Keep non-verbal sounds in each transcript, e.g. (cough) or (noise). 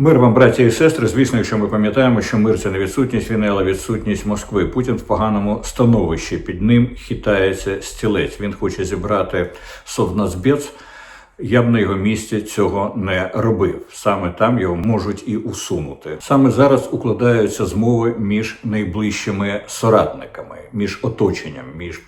Мир вам, браті і сестри. Звісно, якщо ми пам'ятаємо, що мир це не відсутність війни, але відсутність Москви. Путін в поганому становищі. Під ним хитається стілець. Він хоче зібрати совнацбєц. Я б на його місці цього не робив. Саме там його можуть і усунути. Саме зараз укладаються змови між найближчими соратниками, між оточенням, між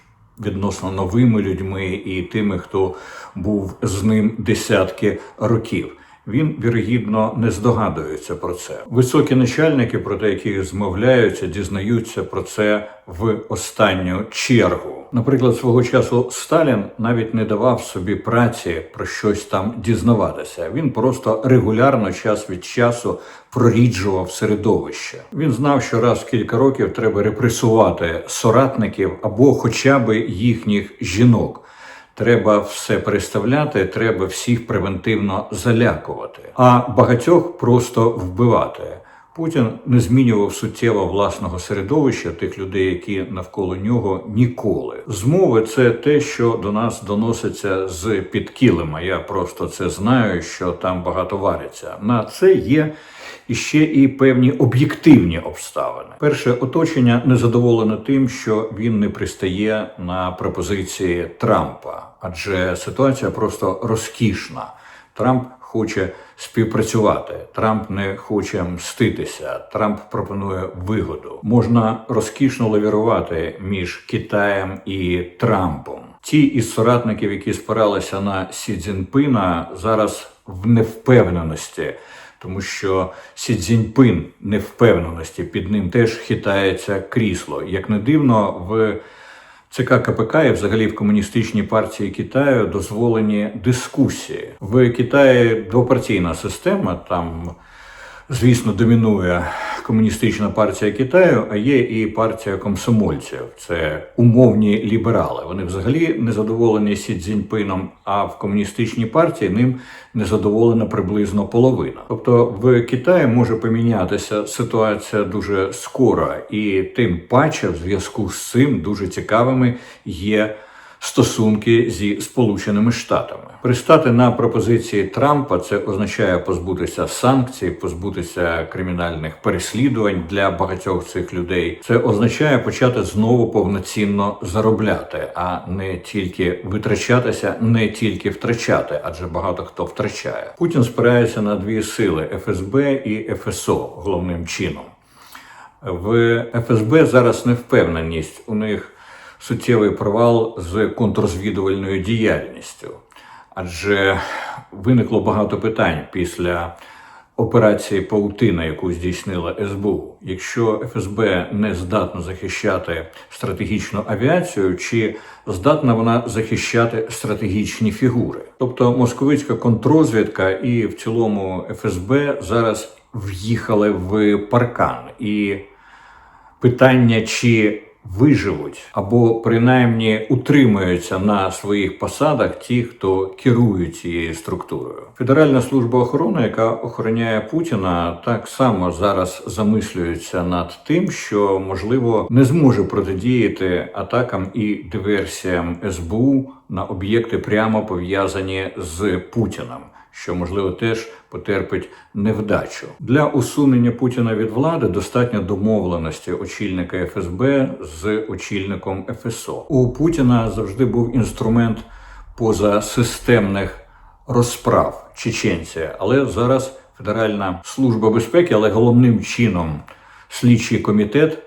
відносно новими людьми і тими, хто був з ним десятки років. Він вірогідно не здогадується про це. Високі начальники, проти яких змовляються, дізнаються про це в останню чергу. Наприклад, свого часу Сталін навіть не давав собі праці про щось там дізнаватися. Він просто регулярно, час від часу, проріджував середовище. Він знав, що раз в кілька років треба репресувати соратників або хоча б їхніх жінок. Треба все переставляти, треба всіх превентивно залякувати, а багатьох просто вбивати. Путін не змінював суттєво власного середовища тих людей, які навколо нього ніколи. Змови це те, що до нас доноситься з під килима. Я просто це знаю, що там багато вариться. На це є і ще і певні об'єктивні обставини. Перше оточення незадоволене тим, що він не пристає на пропозиції Трампа, адже ситуація просто розкішна. Трамп хоче співпрацювати. Трамп не хоче мститися. Трамп пропонує вигоду. Можна розкішно лавірувати між Китаєм і Трампом. Ті із соратників, які спиралися на Сі Цзіньпина, зараз в невпевненості. Тому що Сі Цзіньпин невпевненості під ним теж хитається крісло. Як не дивно, в ЦК КПК і взагалі в комуністичній партії Китаю дозволені дискусії. В Китаї двопартійна система, там, звісно, домінує комуністична партія Китаю, а є і партія комсомольців. Це умовні ліберали. Вони взагалі не задоволені Сі Цзіньпином, а в комуністичній партії ним не задоволена приблизно половина. Тобто в Китаї може помінятися ситуація дуже скоро, і тим паче в зв'язку з цим дуже цікавими є стосунки зі Сполученими Штатами. Пристати на пропозиції Трампа це означає позбутися санкцій, позбутися кримінальних переслідувань для багатьох цих людей. Це означає почати знову повноцінно заробляти, а не тільки витрачатися, не тільки втрачати, адже багато хто втрачає. Путін спирається на дві сили ФСБ і ФСО головним чином. В ФСБ зараз невпевненість. У них суттєвий провал з контррозвідувальною діяльністю, адже виникло багато питань після операції Паутина, яку здійснила СБУ. Якщо ФСБ не здатна захищати стратегічну авіацію, чи здатна вона захищати стратегічні фігури? Тобто московицька контррозвідка і в цілому ФСБ зараз в'їхали в паркан і питання, чи виживуть або принаймні утримуються на своїх посадах ті, хто керують цією структурою. Федеральна служба охорони, яка охороняє Путіна, так само зараз замислюється над тим, що можливо не зможе протидіяти атакам і диверсіям СБУ на об'єкти прямо пов'язані з Путіним що можливо теж потерпить невдачу для усунення Путіна від влади. Достатньо домовленості очільника ФСБ з очільником ФСО. У Путіна завжди був інструмент позасистемних розправ чеченці, але зараз Федеральна служба безпеки, але головним чином слідчий комітет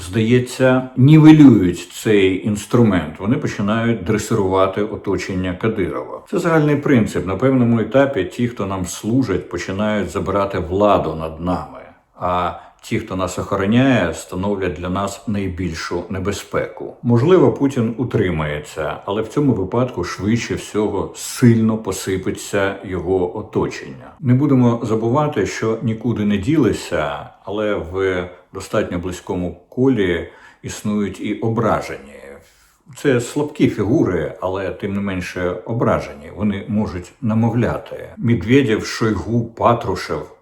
здається, нівелюють цей інструмент. Вони починають дресирувати оточення Кадирова. Це загальний принцип. На певному етапі ті, хто нам служать, починають забирати владу над нами. А ті, хто нас охороняє, становлять для нас найбільшу небезпеку. Можливо, Путін утримається, але в цьому випадку швидше всього сильно посипеться його оточення. Не будемо забувати, що нікуди не ділися, але в достатньо близькому колі існують і ображені. Це слабкі фігури, але тим не менше ображені. Вони можуть намовляти Медведєв, Шойгу, Патрушев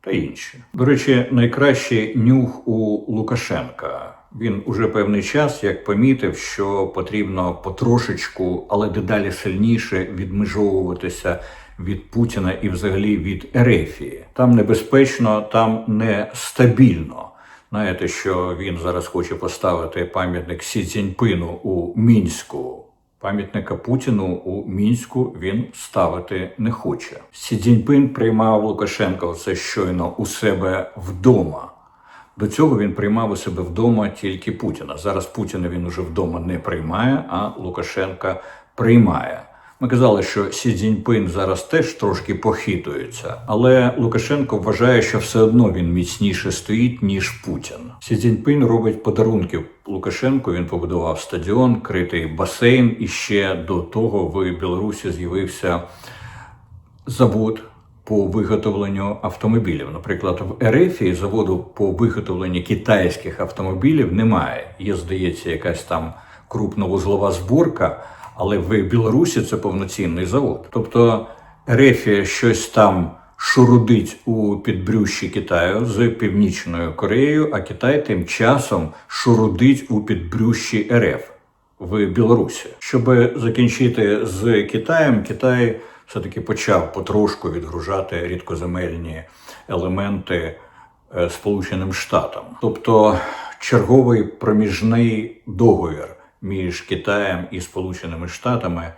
та інші. До речі, найкращий нюх у Лукашенка. Він уже певний час як помітив, що потрібно потрошечку, але дедалі сильніше відмежовуватися від Путіна і взагалі від Ерефії. Там небезпечно, там нестабільно. Знаєте, що він зараз хоче поставити пам'ятник Сі Цзіньпину у Мінську. Пам'ятника Путіну у мінську він ставити не хоче. Сі Цзіньпин приймав Лукашенка це щойно у себе вдома. До цього він приймав у себе вдома тільки Путіна. Зараз Путіна він уже вдома не приймає, а Лукашенка приймає. Ми казали, що Сі Цзіньпин зараз теж трошки похитується, але Лукашенко вважає, що все одно він міцніше стоїть ніж Путін. Сі Цзіньпин робить подарунки Лукашенку. Він побудував стадіон, критий басейн. І ще до того в Білорусі з'явився завод по виготовленню автомобілів. Наприклад, в Ерефії заводу по виготовленню китайських автомобілів немає. Є, здається, якась там крупновузлова зборка, але в Білорусі це повноцінний завод. Тобто Ерефія щось там шурудить у підбрющі Китаю з Північною Кореєю, а Китай тим часом шурудить у підбрющі РФ в Білорусі. Щоб закінчити з Китаєм, Китай все-таки почав потрошку відгружати рідкоземельні елементи е, Сполученим Штатам. Тобто черговий проміжний договір між Китаєм і Сполученими Штатами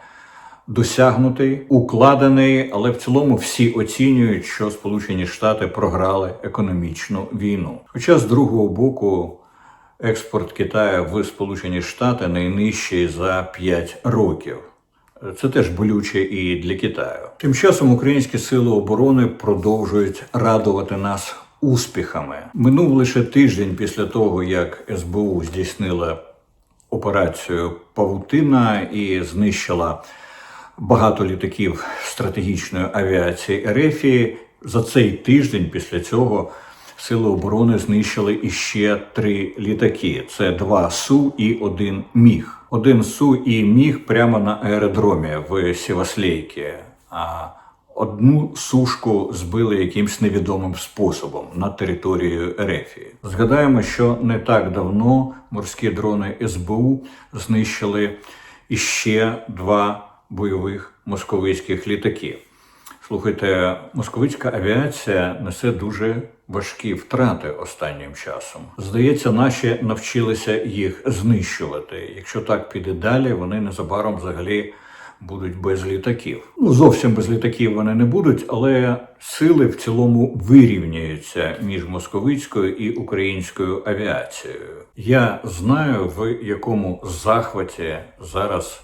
досягнутий, укладений, але в цілому всі оцінюють, що Сполучені Штати програли економічну війну. Хоча з другого боку. Експорт Китаю в Сполучені Штати найнижчий за 5 років. Це теж болюче і для Китаю. Тим часом українські сили оборони продовжують радувати нас успіхами. Минув лише тиждень після того, як СБУ здійснила операцію Павутина і знищила багато літаків стратегічної авіації Ерефії. За цей тиждень після цього Сили оборони знищили іще три літаки: це два су і один міг. Один су і міг прямо на аеродромі в Сіваслейкі. А одну сушку збили якимсь невідомим способом на територію Ерефії. Згадаємо, що не так давно морські дрони СБУ знищили іще два бойових московицьких літаки. Слухайте, московицька авіація несе дуже важкі втрати останнім часом. Здається, наші навчилися їх знищувати. Якщо так піде далі, вони незабаром взагалі будуть без літаків. Ну зовсім без літаків вони не будуть, але сили в цілому вирівняються між московицькою і українською авіацією. Я знаю, в якому захваті зараз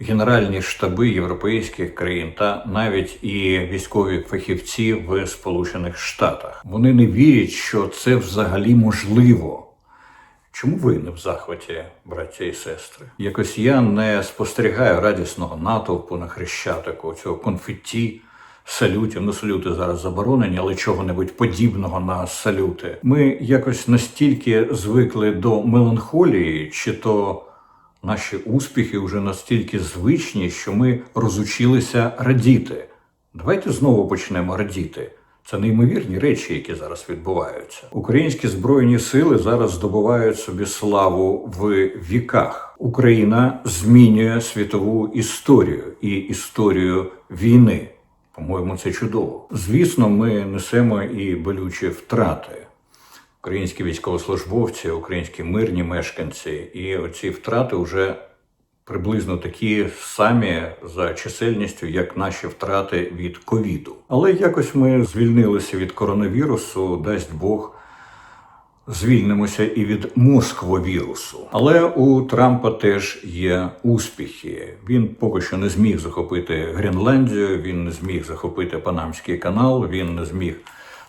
генеральні штаби європейських країн та навіть і військові фахівці в Сполучених Штатах. Вони не вірять, що це взагалі можливо. Чому ви не в захваті, браття і сестри? Якось я не спостерігаю радісного натовпу на хрещатику, цього конфетті, салютів. Ну, салюти зараз заборонені, але чого-небудь подібного на салюти. Ми якось настільки звикли до меланхолії, чи то Наші успіхи вже настільки звичні, що ми розучилися радіти. Давайте знову почнемо радіти. Це неймовірні речі, які зараз відбуваються. Українські збройні сили зараз здобувають собі славу в віках. Україна змінює світову історію і історію війни. По-моєму, це чудово. Звісно, ми несемо і болючі втрати українські військовослужбовці, українські мирні мешканці, і оці втрати вже приблизно такі самі за чисельністю, як наші втрати від ковіду. Але якось ми звільнилися від коронавірусу, дасть Бог. Звільнимося і від москвовірусу. Але у Трампа теж є успіхи. Він поки що не зміг захопити Гренландію, він не зміг захопити Панамський канал, він не зміг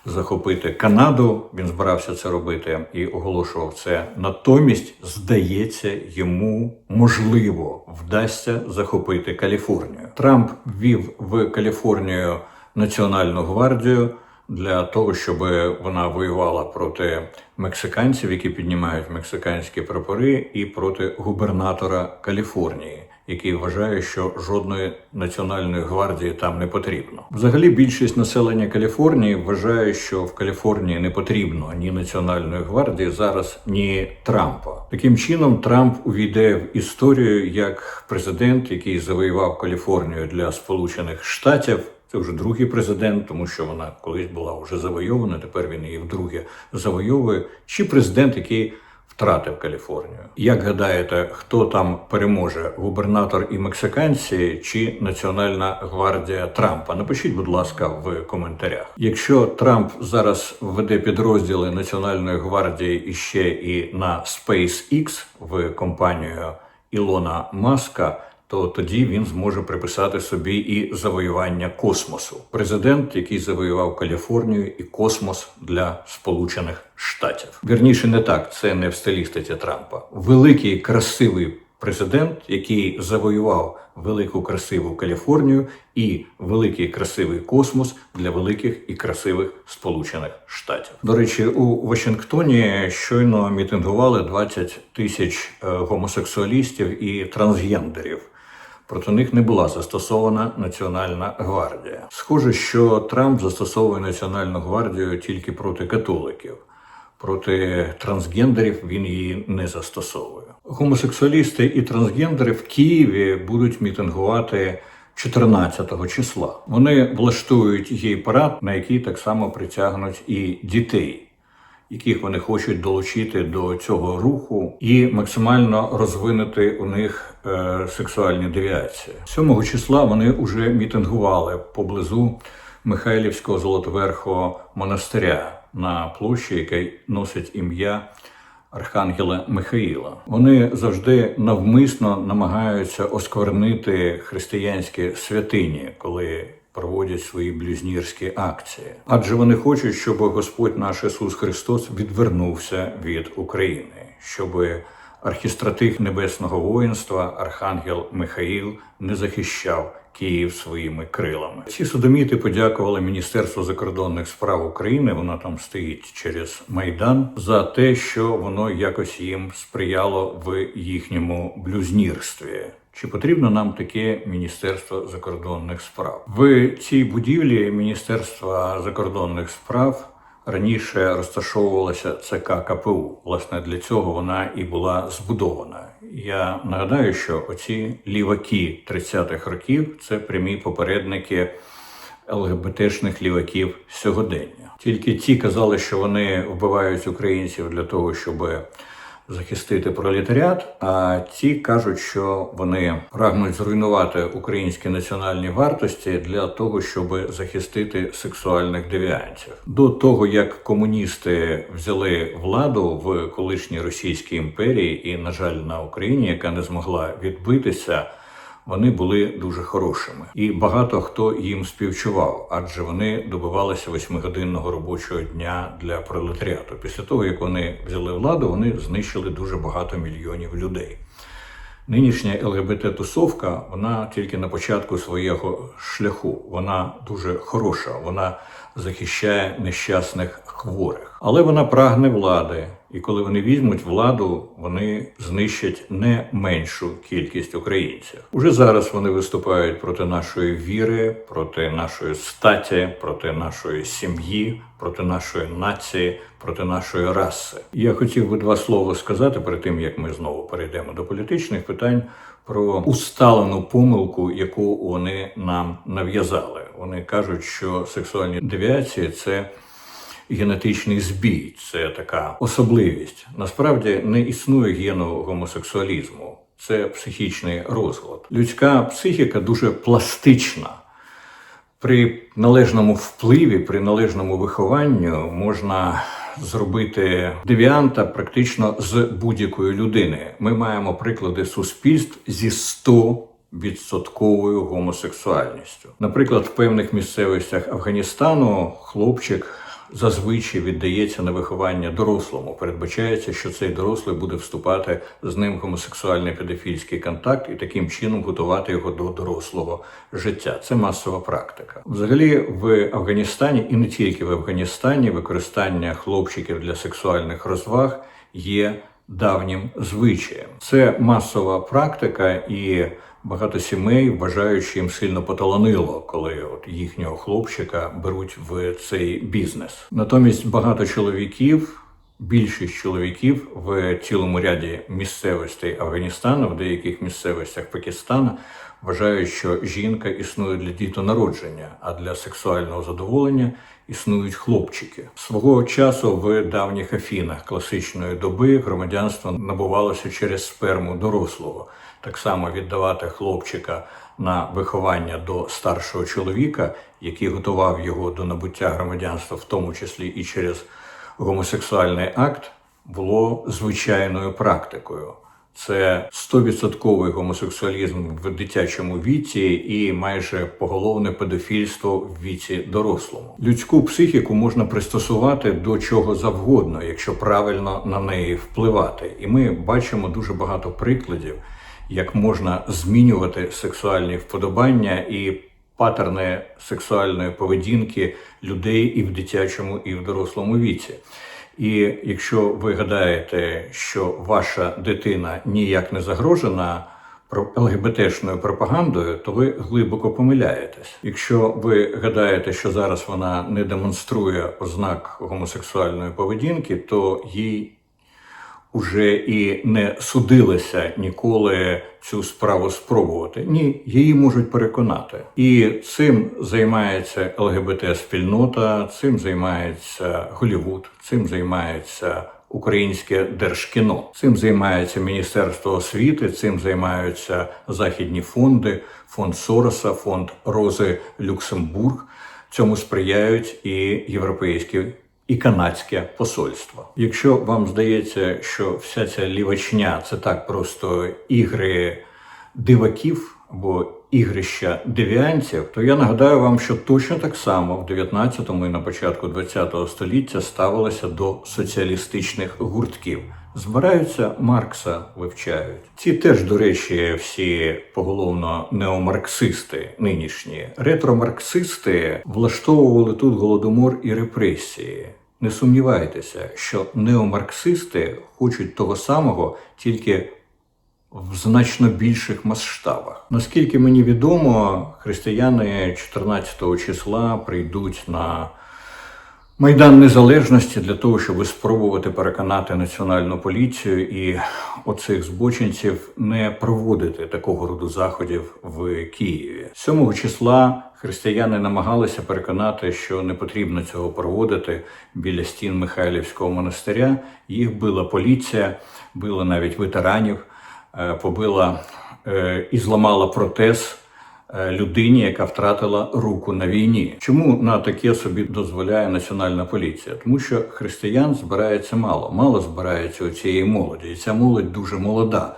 захопити Канаду. Він збирався це робити і оголошував це. Натомість, здається, йому можливо вдасться захопити Каліфорнію. Трамп ввів в Каліфорнію Національну гвардію. Для того щоб вона воювала проти мексиканців, які піднімають мексиканські прапори, і проти губернатора Каліфорнії, який вважає, що жодної національної гвардії там не потрібно. Взагалі, більшість населення Каліфорнії вважає, що в Каліфорнії не потрібно ні національної гвардії зараз, ні Трампа. Таким чином, Трамп увійде в історію як президент, який завоював Каліфорнію для Сполучених Штатів. Це вже другий президент, тому що вона колись була вже завойована. Тепер він її вдруге завойовує. Чи президент, який втратив Каліфорнію? Як гадаєте, хто там переможе? Губернатор і мексиканці чи Національна гвардія Трампа? Напишіть, будь ласка, в коментарях. Якщо Трамп зараз введе підрозділи Національної гвардії і ще і на SpaceX в компанію Ілона Маска то тоді він зможе приписати собі і завоювання космосу. Президент, який завоював Каліфорнію і космос для Сполучених Штатів. Вірніше, не так, це не в стилістиці Трампа. Великий красивий президент, який завоював велику красиву Каліфорнію і великий красивий космос для великих і красивих Сполучених Штатів. До речі, у Вашингтоні щойно мітингували 20 тисяч е, гомосексуалістів і трансгендерів. Проти них не була застосована Національна гвардія. Схоже, що Трамп застосовує Національну гвардію тільки проти католиків. Проти трансгендерів він її не застосовує. Гомосексуалісти і трансгендери в Києві будуть мітингувати 14 числа. Вони влаштують гей-парад, на який так само притягнуть і дітей яких вони хочуть долучити до цього руху, і максимально розвинути у них е, сексуальні девіації. 7 числа вони вже мітингували поблизу Михайлівського золотоверхого монастиря на площі, яка носить ім'я. Архангела Михаїла вони завжди навмисно намагаються осквернити християнські святині, коли проводять свої блюзнірські акції, адже вони хочуть, щоб Господь наш Ісус Христос відвернувся від України, щоб архістратих небесного воїнства Архангел Михаїл не захищав. Київ своїми крилами. Ці судоміти подякували Міністерству закордонних справ України. Воно там стоїть через майдан за те, що воно якось їм сприяло в їхньому блюзнірстві. Чи потрібно нам таке Міністерство закордонних справ в цій будівлі Міністерства закордонних справ? Раніше розташовувалася ЦК КПУ. Власне, для цього вона і була збудована. Я нагадаю, що оці ліваки 30-х років це прямі попередники ЛГБТшних ліваків сьогодення. Тільки ті казали, що вони вбивають українців для того, щоб захистити пролетаріат. А ті кажуть, що вони прагнуть зруйнувати українські національні вартості для того, щоб захистити сексуальних девіантів. До того як комуністи взяли владу в колишній Російській імперії, і, на жаль, на Україні, яка не змогла відбитися вони були дуже хорошими, і багато хто їм співчував, адже вони добивалися восьмигодинного робочого дня для пролетаріату. Після того як вони взяли владу, вони знищили дуже багато мільйонів людей. Нинішня ЛГБТ-тусовка, вона тільки на початку свого шляху. Вона дуже хороша, вона захищає нещасних хворих, але вона прагне влади. І коли вони візьмуть владу, вони знищать не меншу кількість українців. Уже зараз вони виступають проти нашої віри, проти нашої статі, проти нашої сім'ї, проти нашої нації, проти нашої раси. Я хотів би два слова сказати перед тим, як ми знову перейдемо до політичних питань. Про усталену помилку, яку вони нам нав'язали. Вони кажуть, що сексуальні девіації це генетичний збій, це така особливість. Насправді не існує гену гомосексуалізму, це психічний розлад. Людська психіка дуже пластична. При належному впливі, при належному вихованню можна зробити девіанта практично з будь-якої людини. Ми маємо приклади суспільств зі 100 відсотковою гомосексуальністю. Наприклад, в певних місцевостях Афганістану хлопчик зазвичай віддається на виховання дорослому. Передбачається, що цей дорослий буде вступати з ним в гомосексуальний педофільський контакт і таким чином готувати його до дорослого життя. Це масова практика. Взагалі, в Афганістані і не тільки в Афганістані використання хлопчиків для сексуальних розваг є давнім звичаєм. Це масова практика і багато сімей вважають, що їм сильно поталанило, коли от їхнього хлопчика беруть в цей бізнес. Натомість багато чоловіків. Більшість чоловіків в цілому ряді місцевостей Афганістану, в деяких місцевостях Пакистану, вважають, що жінка існує для дітонародження, а для сексуального задоволення існують хлопчики. Свого часу в давніх Афінах класичної доби громадянство набувалося через сперму дорослого. Так само віддавати хлопчика на виховання до старшого чоловіка, який готував його до набуття громадянства, в тому числі і через гомосексуальний акт було звичайною практикою. Це 100% гомосексуалізм в дитячому віці і майже поголовне педофільство в віці дорослому. Людську психіку можна пристосувати до чого завгодно, якщо правильно на неї впливати. І ми бачимо дуже багато прикладів, як можна змінювати сексуальні вподобання і патерни сексуальної поведінки людей і в дитячому, і в дорослому віці. І якщо ви гадаєте, що ваша дитина ніяк не загрожена ЛГБТшною пропагандою, то ви глибоко помиляєтесь. Якщо ви гадаєте, що зараз вона не демонструє ознак гомосексуальної поведінки, то їй уже і не судилися ніколи цю справу спробувати. Ні, її можуть переконати. І цим займається ЛГБТ-спільнота, цим займається Голівуд, цим займається. Українське держкіно цим займається Міністерство освіти, цим займаються західні фонди, фонд Сороса, фонд Рози Люксембург. Цьому сприяють і європейські і канадське посольство. Якщо вам здається, що вся ця лівачня це так просто ігри диваків або ігрища девіанців, то я нагадаю вам, що точно так само в 19-му і на початку 20-го століття ставилося до соціалістичних гуртків. Збираються Маркса вивчають. Ці теж, до речі, всі поголовно неомарксисти нинішні ретромарксисти влаштовували тут голодомор і репресії. Не сумнівайтеся, що неомарксисти хочуть того самого, тільки в значно більших масштабах. Наскільки мені відомо, християни 14 числа прийдуть на Майдан Незалежності для того, щоб спробувати переконати національну поліцію і оцих збочинців не проводити такого роду заходів в Києві. 7 числа християни намагалися переконати, що не потрібно цього проводити біля стін Михайлівського монастиря. Їх била поліція, била навіть ветеранів, е, побила е, і зламала протез. Е, людині, яка втратила руку на війні. Чому на таке собі дозволяє національна поліція? Тому що християн збирається мало, мало збирається у цієї молоді, і ця молодь дуже молода.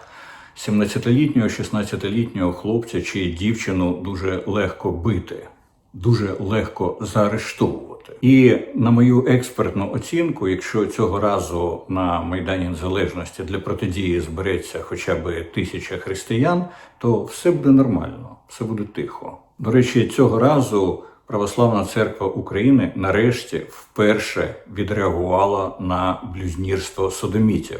17-літнього, 16-літнього хлопця чи дівчину дуже легко бити, дуже легко заарештовувати. І на мою експертну оцінку, якщо цього разу на Майдані Незалежності для протидії збереться хоча б тисяча християн, то все буде нормально, все буде тихо. До речі, цього разу Православна церква України нарешті вперше відреагувала на блюзнірство содомітів.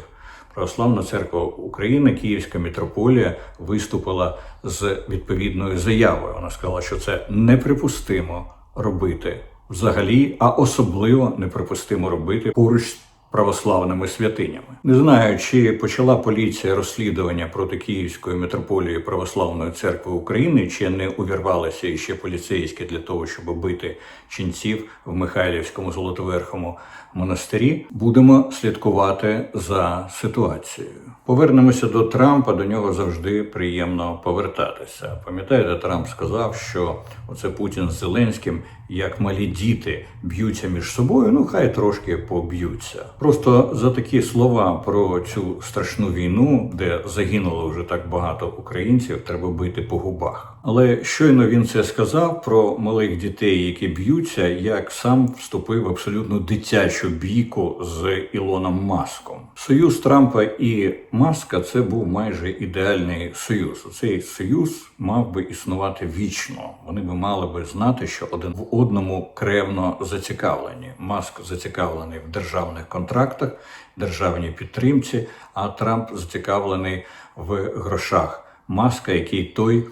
Православна церква України, Київська мітрополія виступила з відповідною заявою. Вона сказала, що це неприпустимо робити взагалі, а особливо неприпустимо робити поруч з православними святинями. Не знаю, чи почала поліція розслідування проти Київської митрополії Православної церкви України, чи не увірвалися іще поліцейські для того, щоб бити ченців в Михайлівському Золотоверхому монастирі. Будемо слідкувати за ситуацією. Повернемося до Трампа. До нього завжди приємно повертатися. Пам'ятаєте, Трамп сказав, що оце Путін з Зеленським, як малі діти, б'ються між собою. Ну хай трошки поб'ються. Просто за такі слова про цю страшну війну, де загинуло вже так багато українців, треба бити по губах. Але щойно він це сказав про малих дітей, які б'ються, як сам вступив в абсолютно дитячу бійку з Ілоном Маском. Союз Трампа і Маска це був майже ідеальний союз. Цей союз мав би існувати вічно. Вони би мали би знати, що один в одному кревно зацікавлені. Маск зацікавлений в державних контрактах, державній підтримці, а Трамп зацікавлений в грошах Маска, який той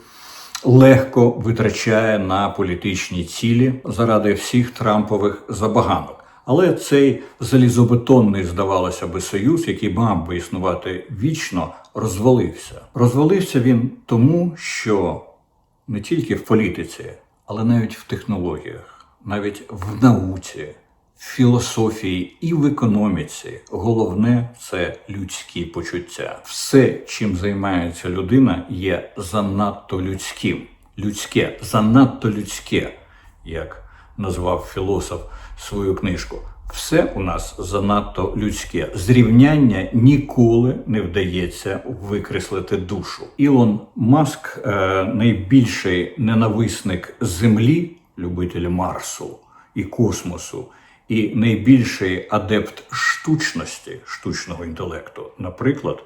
легко витрачає на політичні цілі заради всіх Трампових забаганок. Але цей залізобетонний, здавалося би, союз, який мав би існувати вічно, розвалився. Розвалився він тому, що не тільки в політиці, але навіть в технологіях, навіть в науці, в філософії і в економіці. Головне це людські почуття. Все, чим займається людина, є занадто людським. Людське, занадто людське, як назвав філософ свою книжку. Все у нас занадто людське. Зрівняння ніколи не вдається викреслити душу. Ілон Маск е, найбільший ненависник Землі, любитель Марсу і космосу, і найбільший адепт штучності, штучного інтелекту, наприклад,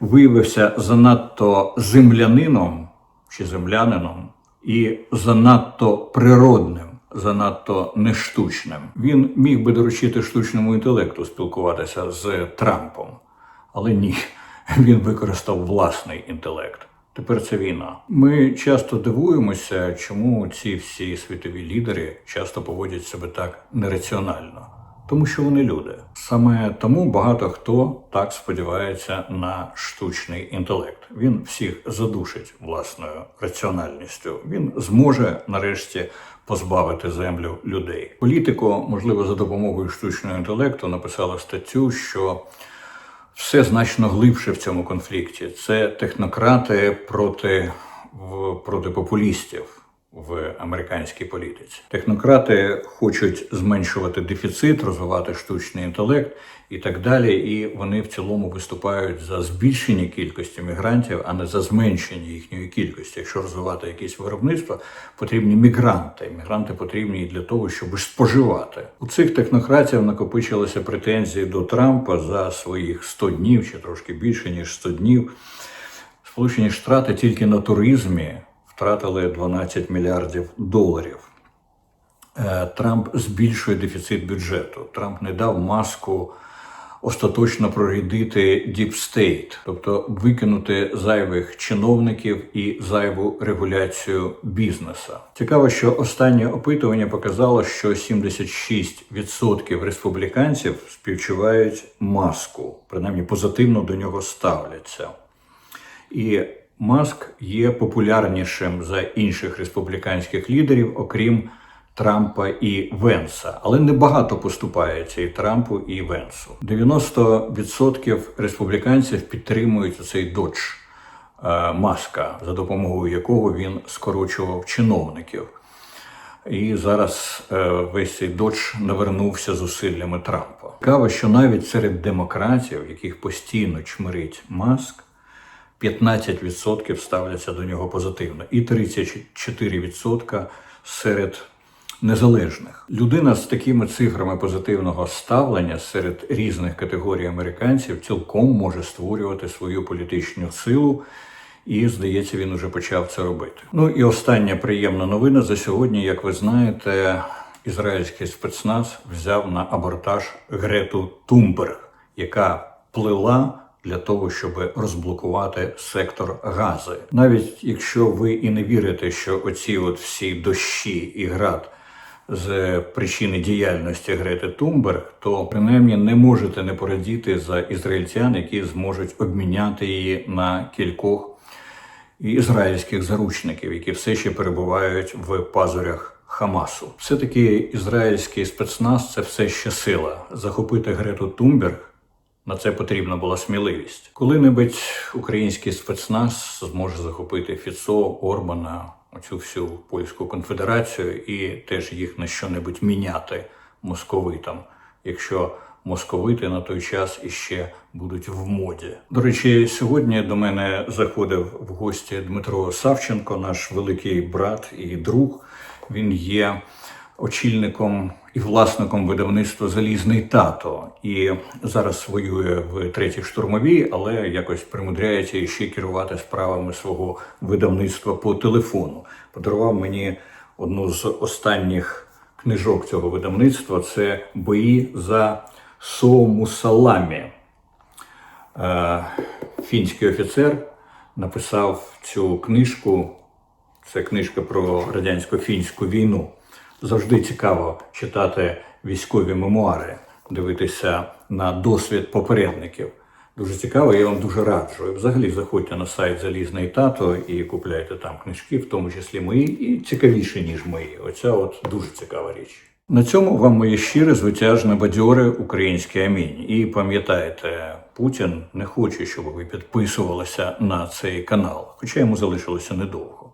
виявився занадто землянином чи землянином і занадто природним, занадто нештучним. Він міг би доручити штучному інтелекту спілкуватися з Трампом, але ні, (laughs) він використав власний інтелект. Тепер це війна. Ми часто дивуємося, чому ці всі світові лідери часто поводять себе так нераціонально. Тому що вони люди. Саме тому багато хто так сподівається на штучний інтелект. Він всіх задушить власною раціональністю. Він зможе нарешті позбавити землю людей. Політико, можливо, за допомогою штучного інтелекту написала статтю, що все значно глибше в цьому конфлікті. Це технократи проти, проти популістів в американській політиці. Технократи хочуть зменшувати дефіцит, розвивати штучний інтелект і так далі. І вони в цілому виступають за збільшення кількості мігрантів, а не за зменшення їхньої кількості. Якщо розвивати якісь виробництва, потрібні мігранти. Мігранти потрібні і для того, щоб споживати. У цих технократів накопичилися претензії до Трампа за своїх 100 днів чи трошки більше ніж 100 днів. Сполучені Штати тільки на туризмі втратили 12 мільярдів доларів. Е, Трамп збільшує дефіцит бюджету. Трамп не дав маску остаточно прорядити діпстейт, тобто викинути зайвих чиновників і зайву регуляцію бізнеса. Цікаво, що останнє опитування показало, що 76% республіканців співчувають маску, принаймні позитивно до нього ставляться. І Маск є популярнішим за інших республіканських лідерів, окрім Трампа і Венса, але небагато поступається і Трампу, і Венсу. 90% республіканців підтримують цей додж е, Маска, за допомогою якого він скорочував чиновників. І зараз е, весь цей додж навернувся зусиллями Трампа. Цікаво, що навіть серед демократів, яких постійно чмирить Маск, 15% ставляться до нього позитивно, і 34% серед незалежних. Людина з такими цифрами позитивного ставлення серед різних категорій американців цілком може створювати свою політичну силу. І здається, він уже почав це робити. Ну і остання приємна новина за сьогодні. Як ви знаєте, ізраїльський спецназ взяв на абортаж Грету Тумберг, яка плила для того, щоб розблокувати сектор Гази. Навіть якщо ви і не вірите, що оці от всі дощі і град з причини діяльності Грети Тумберг, то принаймні не можете не порадіти за ізраїльтян, які зможуть обміняти її на кількох ізраїльських заручників, які все ще перебувають в пазурях Хамасу. Все таки ізраїльський спецназ це все ще сила. Захопити Грету Тумберг. На це потрібна була сміливість. Коли-небудь український спецназ зможе захопити Фіцо, Орбана, оцю всю польську конфедерацію і теж їх на що-небудь міняти московитам, якщо московити на той час іще будуть в моді. До речі, сьогодні до мене заходив в гості Дмитро Савченко, наш великий брат і друг. Він є очільником і власником видавництва Залізний тато і зараз воює в третій штурмовій, але якось примудряється ще керувати справами свого видавництва по телефону. Подарував мені одну з останніх книжок цього видавництва. Це бої за Соумусаламі. Е, Фінський офіцер написав цю книжку. Це книжка про радянсько-фінську війну. Завжди цікаво читати військові мемуари, дивитися на досвід попередників. Дуже цікаво, я вам дуже раджу. Взагалі заходьте на сайт Залізний тато і купляйте там книжки, в тому числі мої, і цікавіші, ніж мої. Оця от дуже цікава річ. На цьому вам моє щире, звитяжне, бадьоре українське амінь. І пам'ятайте, Путін не хоче, щоб ви підписувалися на цей канал, хоча йому залишилося недовго.